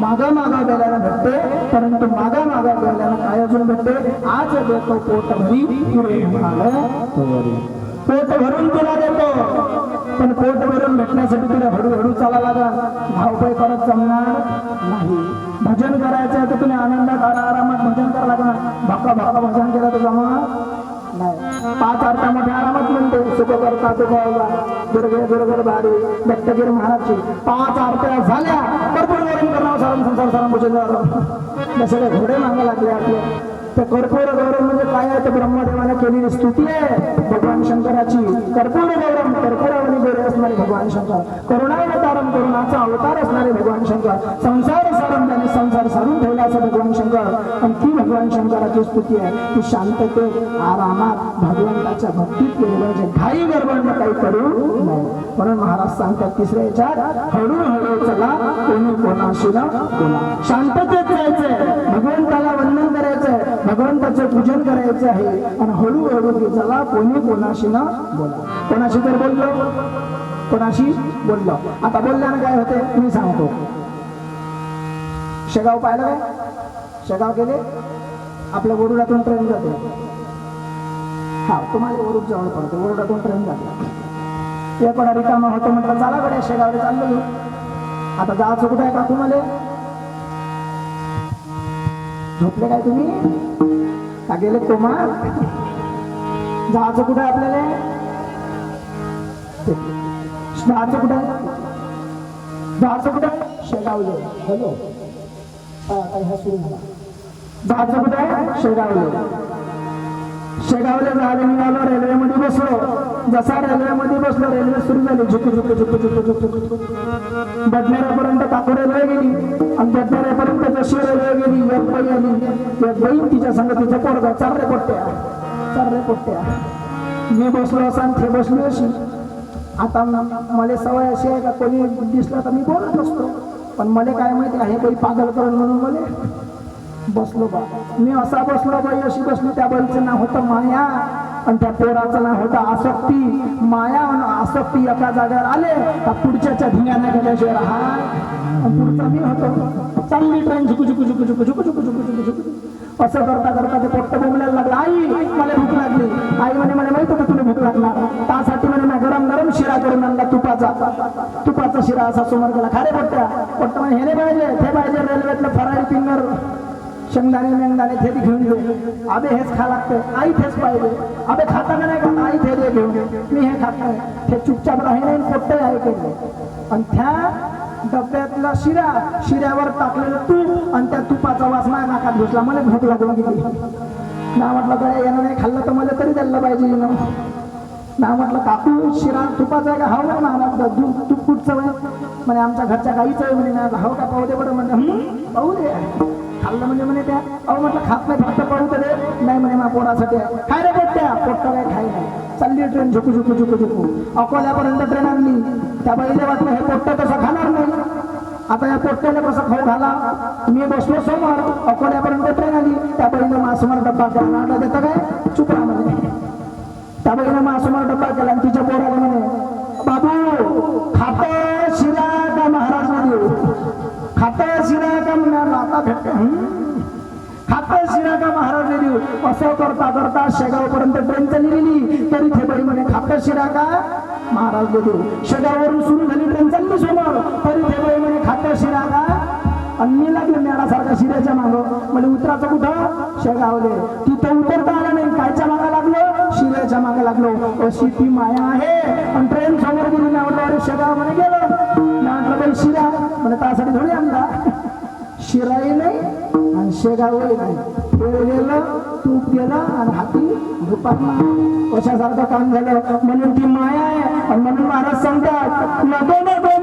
मागा मागा गेल्याला भेटते परंतु मागा मागा गेल्यानं काय अजून भेटते? आज देतो पोट भरी तुरे पोट भरून तुला देतो. पण पोट भरून भेटण्यासाठी तुला हळूहळू चाला लागा धावपळ परत जमणार नाही. भजन करायचं तर तुम्ही आनंदात आरामात भजन करा लागणार भाका भाका भजन केलं तर जमणार पाच अर्थामध्ये आरामात म्हणते सुख करता तुझा दुर्गे दुर्गर भारी दत्तगिरी महाराजची पाच आरत्या झाल्या. भरपूर वरून करणार सारं संसार सारं भूषण जसे घोडे मागे लागले आपले. तर कर्पूर गौरव म्हणजे काय आहे? तर ब्रह्मदेवाने केलेली स्तुती आहे भगवान शंकराची. कर्पूर गौरव कर्पूरावणी गोरे असणारे भगवान शंकर. करुणावतारम करुणाचा अवतार असणारे भगवान शंकर. संसार सारम त्याने संसार सारून ठेवला असं भगवान शंकर. आणि ती भगवान शंकराची स्तुती आहे. ती शांतते आरामात भगवंताच्या भक्तीत केलेलं जे घाई गडबड काही करू नये. म्हणून महाराज सांगतात तिसऱ्या याच्यात हळूहळू चला कोणी कोणाशी ना कोणा शांततेत जायचंय. भगवंताला वंदन भगवंताचं पूजन करायचं आहे. आणि हळूहळू की चला कोणी कोणाशी ना बोला कोणाशी तर बोललो. कोणाशी बोललो. आता बोलल्यानं काय होते मी सांगतो. शेगाव पाहिलं काय? शेगाव गेले? आपल्या वरुडातून ट्रेन जाते. हा तुम्हाला वरुड जवळ पडतो. वरुडातून ट्रेन जाते. एक कोणा रिकामा होतो म्हटलं चला गड्या शेगावला चाललो आता जायचं कुठे आहे काकू मला झोपले काय तुम्ही? का गेले कोमा जायचं कुठं आपल्याला? जायचं कुठं? आहे जायचं कुठं? शेगावले. हॅलो. हा काय हा सुरू झाला. जायचं कुठं? शेगावले. शेगावला जायला निघालो रेल्वेमध्ये बसलो. जसा रेल्वेमध्ये बसलो रेल्वे सुरू झाली. झुकू झुकू झुकू झुकू झुकू झुकू. बडनेरापर्यंत काकू रेल्वे गेली. आणि बडनेऱ्यापर्यंत जशी रेल्वे गेली एक बाई आली. एक बाई तिच्या संग तिचं पोरगा. चार रे पोट्ट्या. चार रे पोट्ट्या. मी बसलो असा आणि ते बसली अशी. आता मला सवय अशी आहे का कोणी दिसला तर मी बोलत असतो. पण मला काय माहिती आहे कोणी पागल करण म्हणून मला बसलो बा. मी असा बसलो बाई अशी बसली त्या बाईचं नाव होतं माया. आणि त्या पोराचं नाव होतं आसक्ती. माया आणि आसक्ती एका जागेवर आले का पुढच्याच्या धिंगाने गेल्याशिवाय राहा पुढचा मी होतो. चांगली ट्रेन झुकू झुकू झुकू झुकू झुकू झुकू झुकू झुकू झुकू असं करता करता ते पोट्ट बोंबलायला लागलं. आई मला भूक लागली. आई म्हणे मला माहीत होतं तुला भूक लागणार. त्यासाठी म्हणे मी गरम गरम शिरा करून आणला तुपाचा. तुपाचा शिरा असा समोर गेला खारे पोट्ट्या. पोट्ट म्हणे हे नाही पाहिजे हे पाहिजे रेल्वेतलं फरारी फिंगर. शेंगदाणे मेंगदाणे ते घेऊन घेऊ. आबे हेच खा लागते आई तेच पाहिजे. आबे खाता का नाही? खात आई ते दे घेऊन मी हे खात नाही. हे चुपचाप राहिले नाही पोट्टे आहे केले पण त्या डब्यातला शिरा शिऱ्यावर टाकलेलं तूप आणि त्या तुपाचा वास माझ्या नाकात घुसला. मला भूक लागला किती ना म्हटलं तर यानं नाही खाल्लं तर मला तरी द्यायला पाहिजे ना म्हटलं काकू शिरा तुपाचा आहे का हाव ना ना दूध तूप कुठचं आहे म्हणे आमच्या घरच्या गाईचं आहे म्हणे नाही हाव का पाहू दे बरं म्हणजे पाहू दे. खाल्लं म्हणजे म्हणे त्या. अहो म्हटलं खात नाही फक्त पाहू दे. नाही म्हणे मा पोरासाठी. आहे खाय रे पोट्ट्या पोट्टा काय खाय नाही. चालली ट्रेन झुकू झुकू झुकू झुकू. अकोल्यापर्यंत ट्रेन आणली. त्या बाईला वाटलं हे पोट्ट तसं खाणार नाही. आता या पोट्ट्याने कसं खाऊ घाला? मी बसलो समोर. अकोल्यापर्यंत ट्रेन आली. त्या बाईला मासमोर डब्बा केला नाटक देतं काय? चुप राहा त्यामुळे त्या बाईनं मासमोर डब्बा केला आणि तिच्या पोराला म्हणे बाबू खात शिरा का महाराज देऊ खात शिरा का म्हणाला आता भेटते. खात शिरा का महाराज देऊ असं करता करता शेगाव पर्यंत ट्रेन चालली तरी ते म्हणे खात शिरा का महाराज देऊ शेगाववरून सुरू झाली ट्रेन चालली समोर. तरी ते म्हणे खात शिरा का? आणि मी लागले मेळासारखा शिऱ्याच्या मागं. म्हणजे उतराचं कुठं? शेगावले. तिथं उतरता आला नाही. कायच्या मागा लागलं? त्याच्यामागे लागलो. अशी ती माया आहे. आणि ट्रेन समोर गेली ना म्हटलं अरे शेगाव म्हणे गेलो. मी म्हटलं बाई शिरा. म्हणे त्यासाठी थोडी आणला शिराही नाही आणि शेगावही नाही. तेल गेलं तूप गेलं आणि हाती दुपारला कशासारखं काम झालं. म्हणून ती माया आहे. आणि म्हणून महाराज सांगतात नको नको